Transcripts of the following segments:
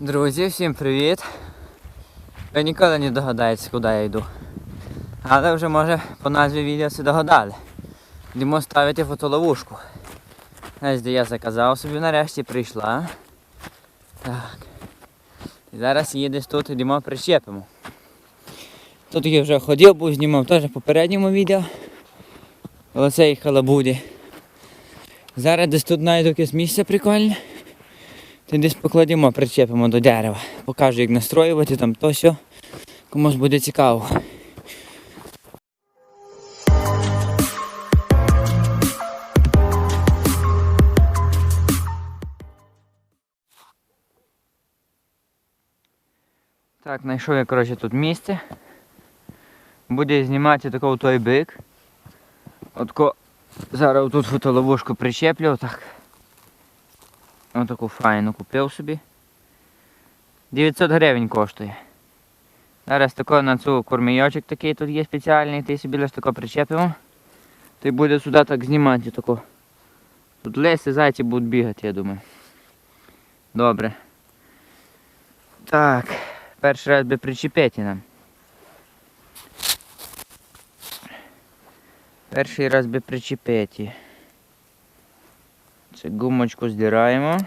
Друзі, всім привіт! Ви ніколи не догадаєтесь, куди я йду. Але вже може по назві відео всі догадали. Йдемо ставити фотоловушку. Ось де я заказав собі нарешті прийшла. Так. І зараз її десь тут йдемо причепимо. Тут я вже ходив, був знімав теж в попередньому відео. І халабуді. Зараз десь тут знайду якесь місце прикольне. Ти десь покладемо, причепимо до дерева. Покажу, як настроювати там то все. Комусь буде цікаво. Так, знайшов я, коротше, тут місце. Буде знімати такого той бик. Отко зараз тут фотоловушку причеплю, отак. Отаку файну купив собі. 900 гривень коштує. Зараз тако на цю кормійочок такий тут є спеціальний, ти собі лише тако причепимо. То й буде сюди так знімати тако. Тут лиси, зайці будуть бігати, я думаю. Добре. Так, перший раз би причепити нам. Перший раз би причепити. Це гумочку здираємо.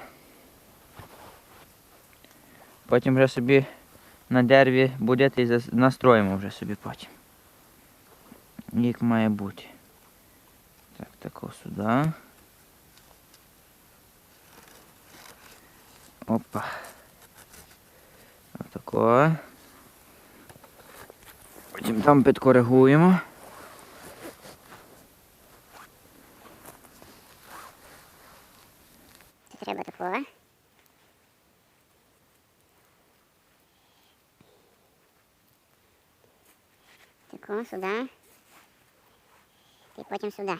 Потім вже собі на дереві будете і настроїмо вже собі потім. Як має бути. Так, тако сюди. Опа. Отако. Потім там підкоригуємо. Треба такого. Тако, сюди. І потім сюди.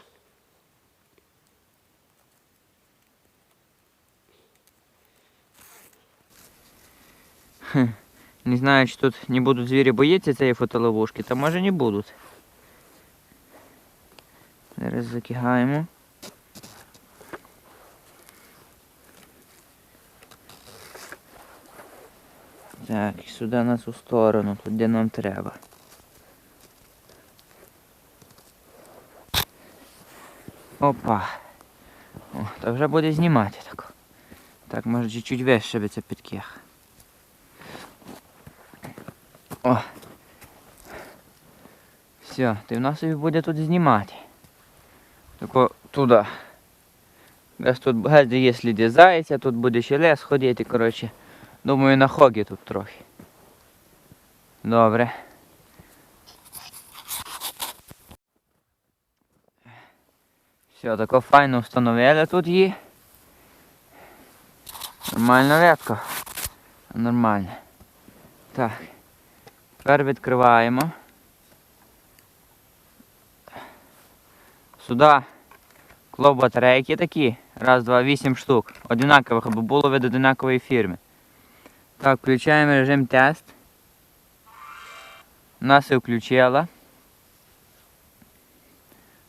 Не знаю, чи тут не будуть звірі боїться цієї фотоловушки, та може не будуть. Зараз закигаємо. Так, сюди на цю сторону, тут де нам треба. Опа. О, та вже буде знімати так. Так, може чуть-чуть вище би це підких. О. Все, ти в нас собі буде тут знімати. Тако туди. Десь тут де є сліди зайця, тут буде ще лес ходити, коротше. Думаю, на хогі тут трохи. Добре. Все, тако файно встановили тут її. Нормально редко. Нормально. Так. Тепер відкриваємо. Сюди клоп батарейки такі. Раз, два, вісім штук. Одинакових, аби було від одинакової фірми. Так, включаємо режим тест. Нас і включила.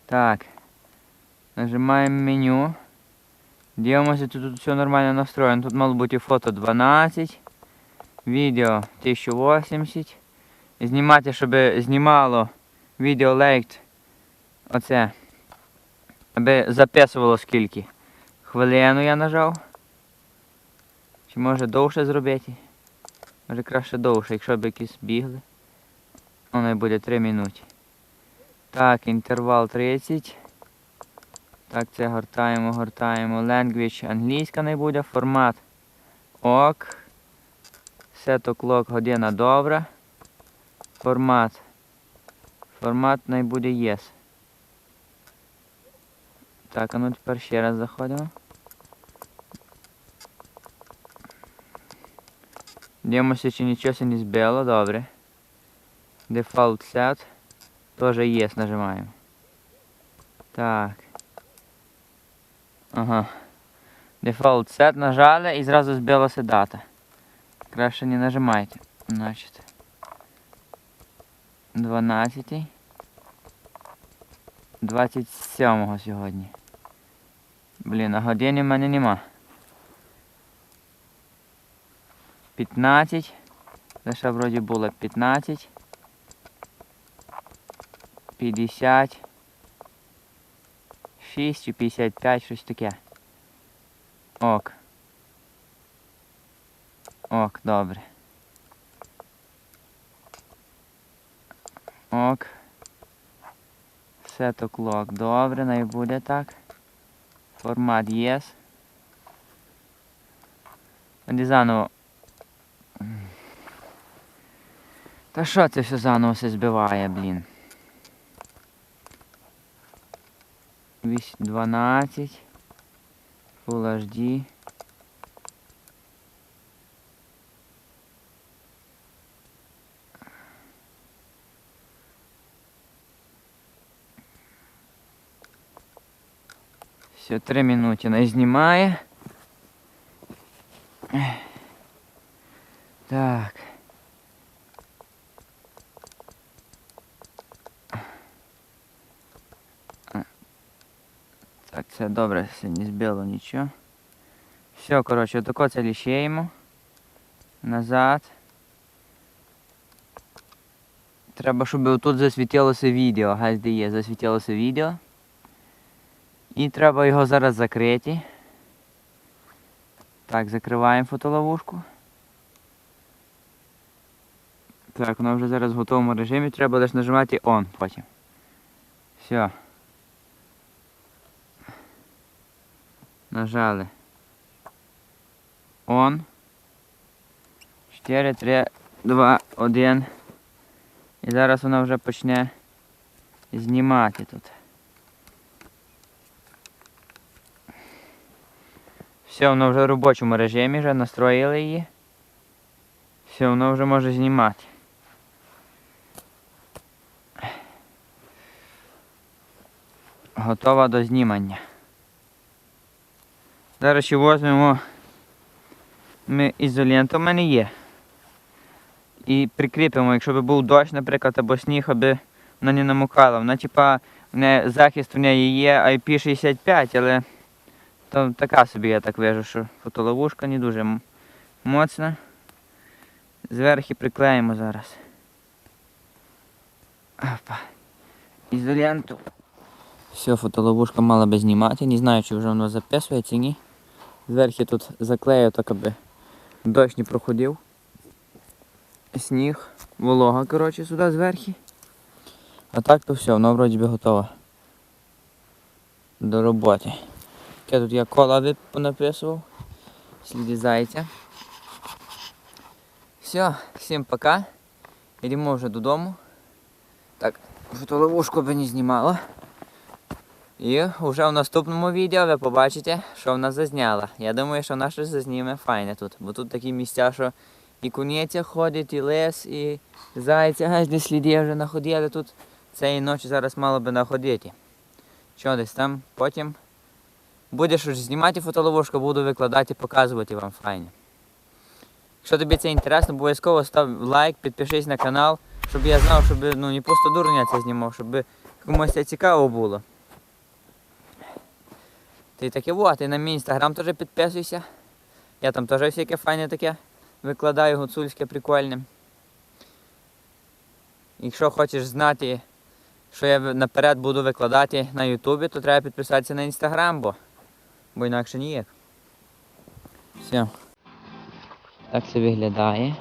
Так. Нажимаємо меню. Дивимося, тут, тут все нормально настроєно. Тут мало бути фото 12. Відео 1080. Знімати, щоб знімало відео лейкт. Оце. Аби записувало скільки. Хвилину я нажав. Чи може довше зробити? Може краще довше, якщо б якісь бігли. Воно буде 3 минути. Так, інтервал 30. Так, це гортаємо, гортаємо. Language англійська не буде. Формат ок. Set o'clock година добра. Формат. Формат не буде yes. Так, а ну тепер ще раз заходимо. Дивимося, чи нічого се не збило, добре. Default set. Тоже yes нажимаємо. Так. Ага. Default set нажали і зразу збилася дата. Краще не нажимайте. Значить. 12. 27 сьогодні. Блін, а години в мене нема. 15. Лише вроді було 15. 50. 6 чи 55, щось таке. Ок. Ок, добре. Ок. Set o'clock. Добре, най буде так. Формат yes. Тоді заново. Та що це все заново все збиває, блін? 8, 12. Full HD. Все, 3 минути не знімає. Так. Так, це добре, не збило нічого. Все, коротше, отако це ліщаємо. Назад. Треба, щоб тут засвітилося відео. Газ де є, засвітилося відео. І треба його зараз закрити. Так, закриваємо фотоловушку. Так, воно вже зараз в готовому режимі, треба лише нажимати ON потім. Все. Нажали. On. 4, 3, 2, 1. І зараз воно вже почне знімати тут. Все, воно вже в робочому режимі, вже настроїли її. Все, воно вже може знімати. Готова до знімання. Зараз ще візьмемо ми ізолент у мене є. І прикріпимо, якщо би був дощ, наприклад, або сніг, аби вона не намокала. Вона типа в неї захист в неї є IP65, але то така собі я так вижу, що фотоловушка не дуже моцна. Зверху приклеїмо зараз. Опа. Ізоленту. Все, фотоловушка мала би знімати. Не знаю, чи вже воно записує, чи ні. Зверху тут заклею, так аби дощ не проходив. Сніг, волога, коротше, сюди зверху. А так то все, воно вроді би готово. До роботи. Яке тут я кола понаписував. Сліди зайця. Все, всім пока. Йдемо вже додому. Так, фотоловушку би не знімала. І вже в наступному відео ви побачите, що вона зазняла. Я думаю, що вона щось зазніме файне тут. Бо тут такі місця, що і куниця ходить, і лес, і зайця, газ десь сліди вже находили тут. Цієї ночі зараз мало би находити. Що десь там потім буде щось знімати фотоловушку, буду викладати, показувати вам файне. Якщо тобі це інтересно, обов'язково став лайк, підпишись на канал, щоб я знав, щоб ну, не просто дурня це знімав, щоб комусь це цікаво було. Ти таке во, ти на мій інстаграм теж підписуйся. Я там теж всяке файне таке викладаю гуцульське прикольне. Якщо хочеш знати, що я наперед буду викладати на Ютубі, то треба підписатися на інстаграм, бо, бо інакше ніяк. Все. Так це виглядає.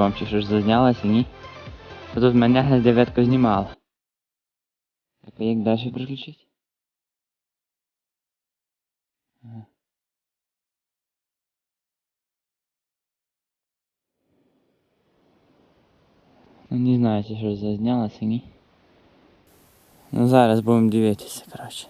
Вам чи що ж зазнялося, ні? А тут мене дев'ятка знімала. Так, а як далі приключити? Ага. Ну не знаю, чи що ж зазнялося, ні? Ну зараз будемо дивитися, коротше.